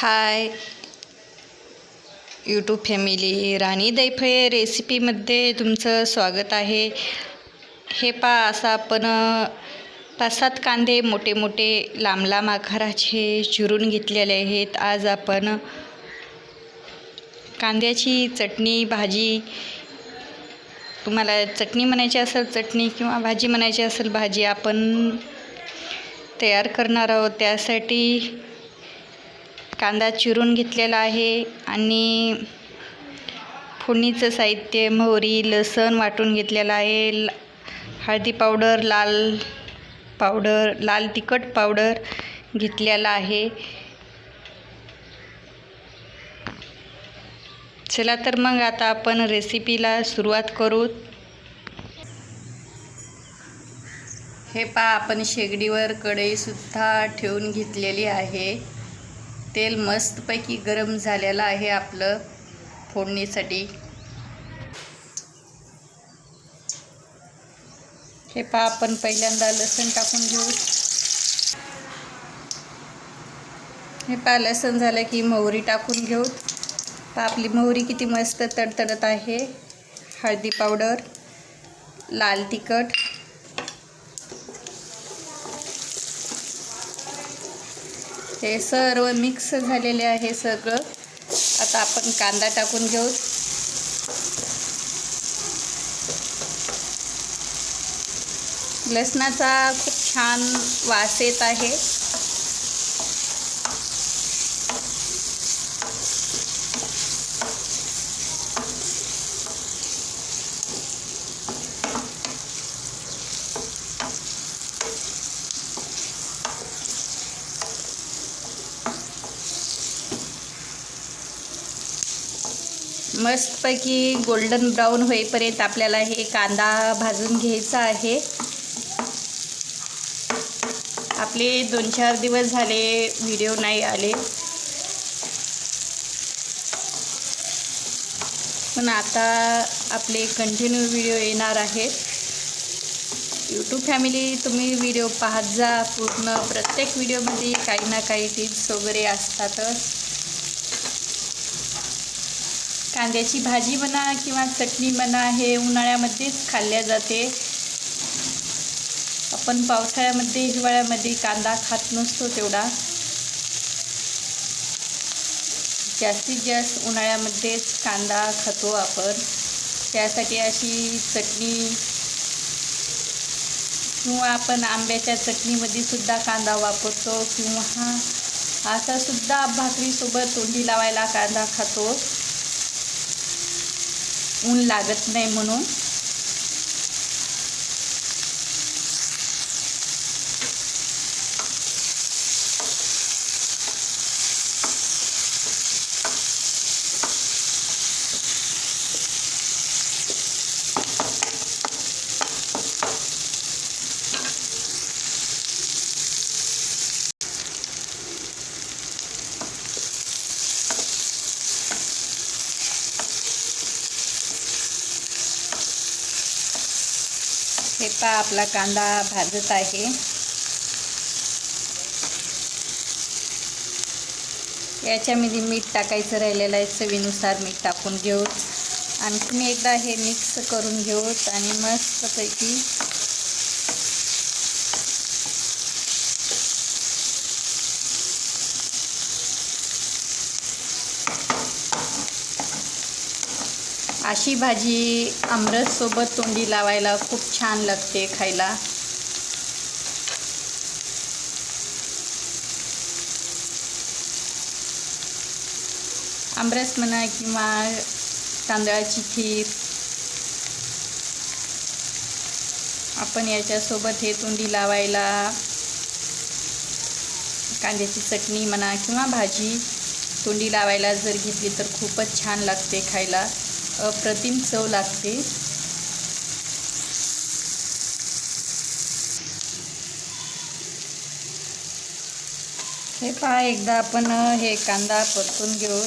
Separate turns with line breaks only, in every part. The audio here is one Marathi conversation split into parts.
हाय. यूट्यूब फॅमिली राणी दैफळे रेसिपीमध्ये तुमचं स्वागत आहे. हे पा असं आपण पाच सात कांदे मोठे मोठे लांब लांब आकाराचे चिरून घेतलेले आहेत. आज आपण कांद्याची चटणी भाजी तुम्हाला चटणी म्हणायची असेल चटणी किंवा भाजी म्हणायची असेल भाजी आपण तयार करणार आहोत. त्यासाठी कांदा चिरून घेतलेला आहे आणि फोडणीचं साहित्य मोहरी लसण वाटून घेतलेलं आहे. हळदी पावडर लाल पावडर लाल तिखट पावडर घेतलेला आहे. चला तर मग आता आपण रेसिपीला सुरुवात करू. हे पा आपण शेगडीवर कढईसुद्धा ठेवून घेतलेली आहे. तेल मस्तपैकी गरम झालेलं आहे आपलं फोडणीसाठी. हे पहा आपण पहिल्यांदा लसण टाकून घेऊ. हे पहा लसण झालं की मोहरी टाकून घेऊ. पहा आपली मोहरी किती मस्त तडतडत आहे. हळदी पावडर लाल तिखट. हे सर्व मिक्स झालेले आहे सगळं. आता आपण कांदा टाकून घेऊ. लसणाचा खूप छान वास येत आहे. मस्तपैकी गोल्डन ब्राऊन होईपर्यंत आपल्याला हे कांदा भाजून घ्यायचा आहे. आपले दोन चार दिवस झाले व्हिडिओ नाही आले. पण आता आपले कंटिन्यू व्हिडिओ येणार आहेत यूट्यूब फॅमिली तुम्ही व्हिडिओ पाहत जा. पूर्ण प्रत्येक व्हिडिओमध्ये काही ना काही टिप्स वगैरे असतातच. कांद्याची भाजी म्हणा किंवा चटणी म्हणा हे उन्हाळ्यामध्येच खाल्ल्या जाते. आपण पावसाळ्यामध्ये हिवाळ्यामध्ये कांदा खात नसतो तेवढा. जास्तीत जास्त उन्हाळ्यामध्येच कांदा खातो आपण. त्यासाठी अशी चटणी किंवा आपण आंब्याच्या चटणीमध्ये सुद्धा कांदा वापरतो किंवा असा सुद्धा भाकरीसोबत तोंडी लावायला कांदा खातो. ऊन लागत नाही म्हणून हे पा आपला कांदा भाजत आहे. याच्यामध्ये मीठ टाकायचं राहिलेलं आहे चवीनुसार मीठ टाकून घेऊ. आणखी एकदा हे मिक्स करून घेऊत आणि मस्तपैकी अशी भाजी आमरससोबत तोंडी लावायला खूप छान लागते खायला. आमरस म्हणा किंवा तांदळाची खीर. आपण याच्यासोबत हे तोंडी लावायला कांद्याची चटणी म्हणा किंवा भाजी तोंडी लावायला जर घेतली तर खूपच छान लागते खायला. अप्रतिम चव लागते. हे पहा एकदा आपण हे कांदा परतून घेऊ.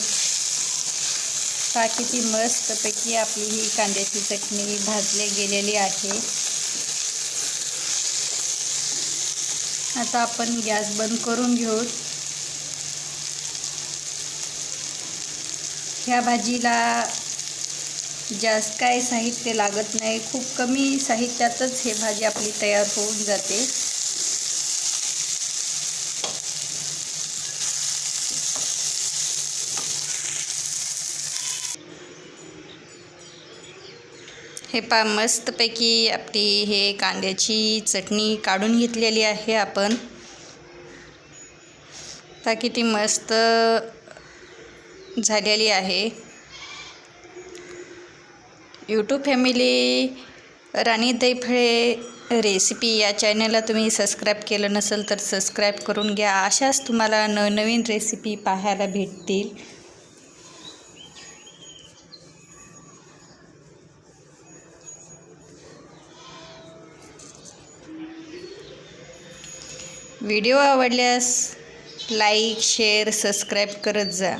पहा किती मस्तपैकी आपली ही कांद्याची चटणी भाजली गेलेली आहे. आता आपण गॅस बंद करून घेऊ. ह्या भाजीला जास्त काय साहित्य लागत नाही. खूप कमी साहित्यातच हे भाजी आपली तयार होऊन जाते. हे पा मस्तपैकी आपली हे कांद्याची चटणी काढून घेतलेली आहे आपण. ता किती मस्त झालेली आहे. YouTube family Rani Daiphale recipe या चॅनलला तुम्ही सबस्क्राईब केलं नसेल तर सबस्क्राईब करून घ्या. अशाच तुम्हाला नवनवीन रेसिपी पाहायला भेटतील. व्हिडिओ आवडल्यास लाईक शेअर सबस्क्राईब करत जा.